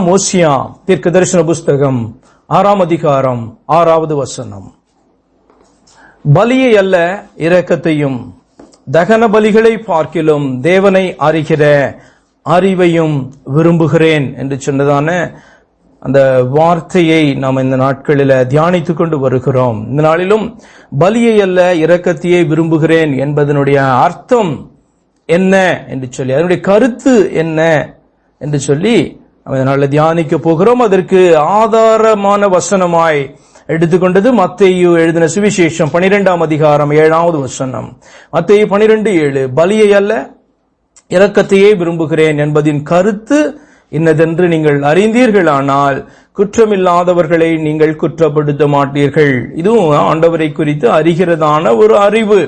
மோசியா தீர்க்க தரிசன புஸ்தகம் ஆறாம் அதிகாரம் ஆறாவது வசனம். பலியை அல்ல இரக்கத்தையும் தகன பலிகளை பார்க்கிலும் தேவனை அறிகிற அறிவையும் விரும்புகிறேன் என்று சொன்னதான அந்த வார்த்தையை நாம் இந்த நாட்களில் தியானித்துக் கொண்டு வருகிறோம். இந்த நாளிலும் பலியை அல்ல இரக்கத்தையே விரும்புகிறேன் என்பதனுடைய அர்த்தம் என்ன என்று சொல்லி அதனுடைய கருத்து என்ன என்று சொல்லி அதனால தியானிக்க போகிறோம். அதற்கு ஆதாரமான வசனமாய் எடுத்துக்கொண்டது மத்தையு எழுதின சுவிசேஷம் பனிரெண்டாம் அதிகாரம் ஏழாவது வசனம். மத்தையு பனிரெண்டு ஏழு பலியை அல்ல இரக்கத்தையே விரும்புகிறேன் என்பதின் கருத்து இன்னதென்று நீங்கள் அறிந்தீர்களானால் குற்றமில்லாதவர்களை நீங்கள் குற்றப்படுத்த மாட்டீர்கள். இதுவும் ஆண்டவரை குறித்து அறிகிறதான ஒரு அறிவு.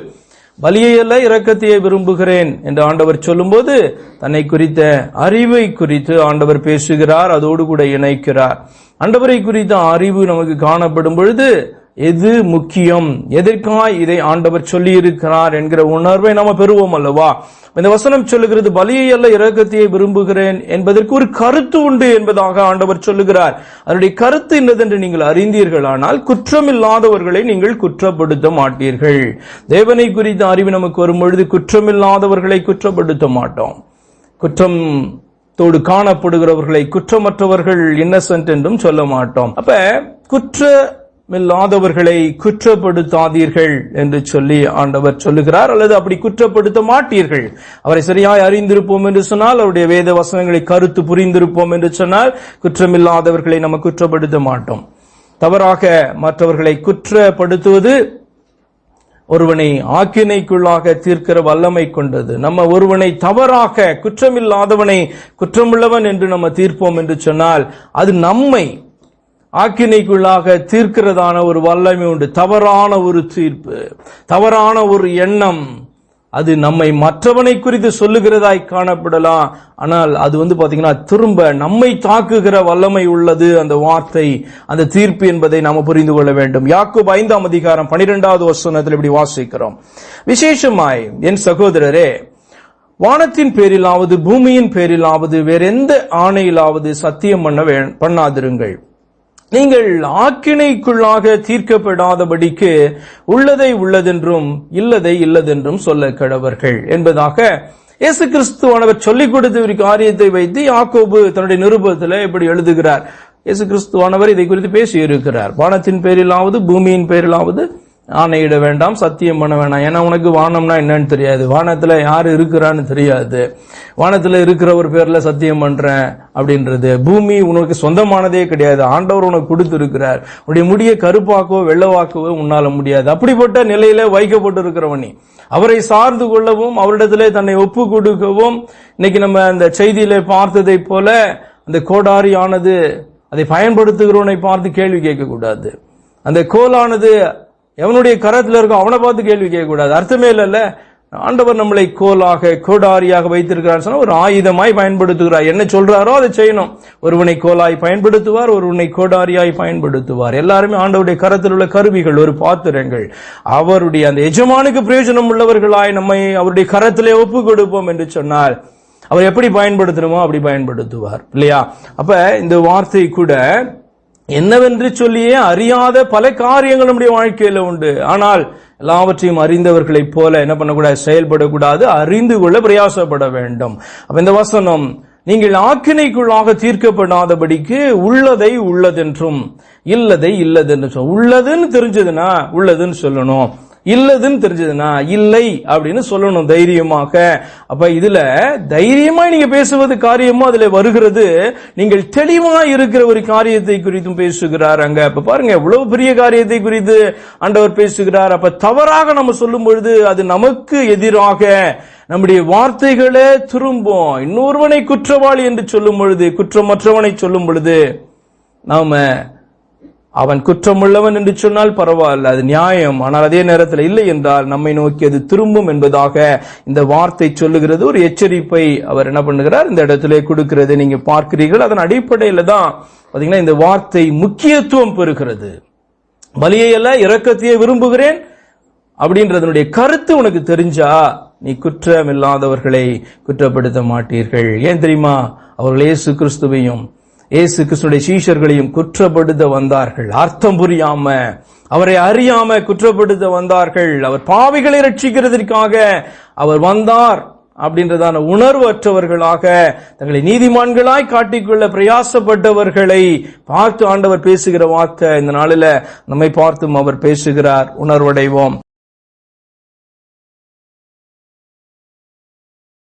பலியை அல்ல இரக்கத்தையே விரும்புகிறேன் என்று ஆண்டவர் சொல்லும்போது தன்னை குறித்த அறிவை குறித்து ஆண்டவர் பேசுகிறார் அதோடு கூட இணைக்கிறார். ஆண்டவரை குறித்த அறிவு நமக்கு காணப்படும் பொழுது எது முக்கியம்? எதற்காய் இதை ஆண்டவர் சொல்லி இருக்கிறார் என்கிற உணர்வை நாம பெறுவோம் அல்லவா? இந்த வசனம் சொல்லுகிறது பலியை அல்ல இறக்கத்தையே விரும்புகிறேன் என்பதற்கு ஒரு கருத்து உண்டு என்பதாக ஆண்டவர் சொல்லுகிறார். அதனுடைய கருத்து என்னதென்று நீங்கள் அறிந்தீர்களானால் குற்றமில்லாதவர்களை நீங்கள் குற்றப்படுத்த மாட்டீர்கள். தேவனை குறித்த அறிவு நமக்கு வரும்பொழுது குற்றமில்லாதவர்களை குற்றப்படுத்த மாட்டோம். குற்றம் தோடு காணப்படுகிறவர்களை குற்றமற்றவர்கள் இன்னசென்ட் என்றும் சொல்ல மாட்டோம். அப்ப மில்லாதவர்களை குற்றப்படுத்தாதீர்கள் என்று சொல்லி ஆண்டவர் சொல்லுகிறார். அல்லது அப்படி குற்றப்படுத்த மாட்டீர்கள். அவரை சரியாய் அறிந்திருப்போம் என்று சொன்னால் அவருடைய வேத வசனங்களை கருத்து புரிந்திருப்போம் என்று சொன்னால் குற்றமில்லாதவர்களை நம்ம குற்றப்படுத்த மாட்டோம். தவறாக மற்றவர்களை குற்றப்படுத்துவது ஒருவனை ஆக்கினைக்குள்ளாக தீர்க்கிற வல்லமை கொண்டது. நம்ம ஒருவனை தவறாக குற்றமில்லாதவனை குற்றமுள்ளவன் என்று நம்ம தீர்ப்போம் என்று சொன்னால் அது நம்மை ஆக்கினைக்குள்ளாக தீர்க்கிறதான ஒரு வல்லமை உண்டு. தவறான ஒரு தீர்ப்பு தவறான ஒரு எண்ணம் அது நம்மை மற்றவனை குறித்து சொல்லுகிறதாய் காணப்படலாம். ஆனால் அது வந்து பாத்தீங்கன்னா திரும்ப நம்மை தாக்குகிற வல்லமை உள்ளது அந்த வார்த்தை அந்த தீர்ப்பு என்பதை நாம புரிந்து கொள்ள வேண்டும். யாக்கோப் ஐந்தாம் அதிகாரம் பனிரெண்டாவது வசனத்தில் இப்படி வாசிக்கிறோம். விசேஷமாய் என் சகோதரரே வானத்தின் பேரிலாவது பூமியின் பேரிலாவது வேறெந்த ஆணையிலாவது சத்தியம் பண்ண வே- பண்ணாதிருங்கள். நீங்கள் ஆக்கினைக்குள்ளாக தீர்க்கப்படாதபடிக்கு உள்ளதை உள்ளதென்றும் இல்லதை இல்லதென்றும் சொல்ல கடவர்கள். என்பதாக இயேசு கிறிஸ்துவானவர் சொல்லிக் கொடுத்த ஒரு காரியத்தை வைத்து யாக்கோபு தன்னுடைய நிருபத்தில் இப்படி எழுதுகிறார். இயேசு கிறிஸ்துவானவர் இதை குறித்து பேசி இருக்கிறார் வானத்தின் பேரிலாவது பூமியின் பேரிலாவது ஆணையிட வேண்டாம் சத்தியம் பண்ண வேண்டாம். ஏன்னா உனக்கு வானம்னா என்னன்னு தெரியாது. வானத்தில் யார் இருக்கிறான்னு தெரியாது. வானத்தில் இருக்கிற ஒரு பேரில் சத்தியம் பண்ணுறேன் அப்படின்றது. பூமி உனக்கு சொந்தமானதே கிடையாது. ஆண்டவர் உனக்கு கொடுத்துருக்கிறார். உன்னுடைய முடிய கருப்பாக்கவோ வெள்ளவாக்கவோ உன்னால முடியாது. அப்படிப்பட்ட நிலையில வைக்கப்பட்டு இருக்கிறவன் நீ. அவரை சார்ந்து கொள்ளவும் அவரிடத்திலே தன்னை ஒப்பு கொடுக்கவும் இன்னைக்கு நம்ம அந்த செய்தியில பார்த்ததை போல அந்த கோடாரியானது அதை பயன்படுத்துகிறவனை பார்த்து கேள்வி கேட்கக்கூடாது. அந்த கோலானது எவனுடைய கரத்தில் இருக்கோ அவனை பார்த்து கேள்வி கேட்கக்கூடாது. அர்த்தமே இல்லைல்ல. ஆண்டவர் நம்மளை கோலாக கோடாரியாக வைத்திருக்கிறார் சொன்னால் ஒரு ஆயுதமாய் பயன்படுத்துகிறார். என்ன சொல்றாரோ அதை செய்யணும். ஒருவனை கோலாய் பயன்படுத்துவார் ஒருவனை கோடாரியாய் பயன்படுத்துவார். எல்லாருமே ஆண்டவருடைய கரத்தில் உள்ள கருவிகள் ஒரு பாத்திரங்கள். அவருடைய அந்த எஜமானுக்கு பிரயோஜனம் உள்ளவர்களாய் நம்மை அவருடைய கரத்திலே ஒப்பு கொடுப்போம் என்று சொன்னால் அவர் எப்படி பயன்படுத்தணுமோ அப்படி பயன்படுத்துவார். இல்லையா? அப்ப இந்த வார்த்தை கூட என்னவென்று சொல்லியே அறியாத பல காரியங்கள் நம்முடைய வாழ்க்கையில உண்டு. ஆனால் எல்லாவற்றையும் அறிந்தவர்களைப் போல என்ன பண்ணக்கூடாது? செயல்படக்கூடாது. அறிந்து கொள்ள பிரயாசப்பட வேண்டும். அப்ப இந்த வசனம் நீங்கள் ஆக்கினைக்குள்ளாக தீர்க்கப்படாதபடிக்கு உள்ளதை உள்ளதென்றும் இல்லதை இல்லதென்று சொல். உள்ளதுன்னு தெரிஞ்சதுன்னா உள்ளதுன்னு சொல்லணும். இல்லதுன்னு தெரிஞ்சதுன்னா இல்லை அப்படின்னு சொல்லணும் தைரியமாக. அப்ப இதுல தைரியமா நீங்க பேசுவது காரியமோ அதுல வருகிறது நீங்கள் தெளிவா இருக்கிற ஒரு காரியத்தை குறித்தும் பேசுகிறார் அங்க. அப்ப பாருங்க எவ்வளவு பெரிய காரியத்தை குறித்து ஆண்டவர் பேசுகிறார். அப்ப தவறாக நம்ம சொல்லும் பொழுது அது நமக்கு எதிராக நம்முடைய வார்த்தைகளே திரும்பும். இன்னொருவனை குற்றவாளி என்று சொல்லும் பொழுது குற்றமற்றவனை சொல்லும் பொழுது நாம அவன் குற்றமுள்ளவன் என்று சொன்னால் பரவாயில்ல அது நியாயம். ஆனால் அதே நேரத்தில் இல்லை என்றால் நம்மை நோக்கி அது திரும்பும் என்பதாக இந்த வார்த்தை சொல்லுகிறது. ஒரு எச்சரிப்பை அவர் என்ன பண்ணுகிறார்? இந்த இடத்திலே கொடுக்கிறது. நீங்க பார்க்கிறீர்கள் அதன் அடிப்படையில் தான் பாத்தீங்கன்னா இந்த வார்த்தை முக்கியத்துவம் பெறுகிறது. பலியை அல்ல இரக்கத்தையே விரும்புகிறேன் அப்படின்றதனுடைய கருத்து உனக்கு தெரிஞ்சா நீ குற்றமில்லாதவர்களை குற்றப்படுத்த மாட்டீர்கள். ஏன் தெரியுமா? அவர்கள் இயேசு கிறிஸ்துவையும் இயேசு கிருஷ்ணனுடைய சீஷர்களையும் குற்றப்படுத்த வந்தார்கள். அர்த்தம் புரியாம அவரை அறியாம குற்றப்படுத்த வந்தார்கள். அவர் பாவிகளை ரட்சிக்கிறதற்காக அவர் வந்தார் அப்படின்றதான உணர்வற்றவர்களாக தங்களை நீதிமான்களாய் காட்டிக்கொள்ள பிரயாசப்பட்டவர்களை பார்த்து ஆண்டவர் பேசுகிற வார்த்தை. இந்த நாளில நம்மை பார்த்தும் அவர் பேசுகிறார். உணர்வடைவோம்.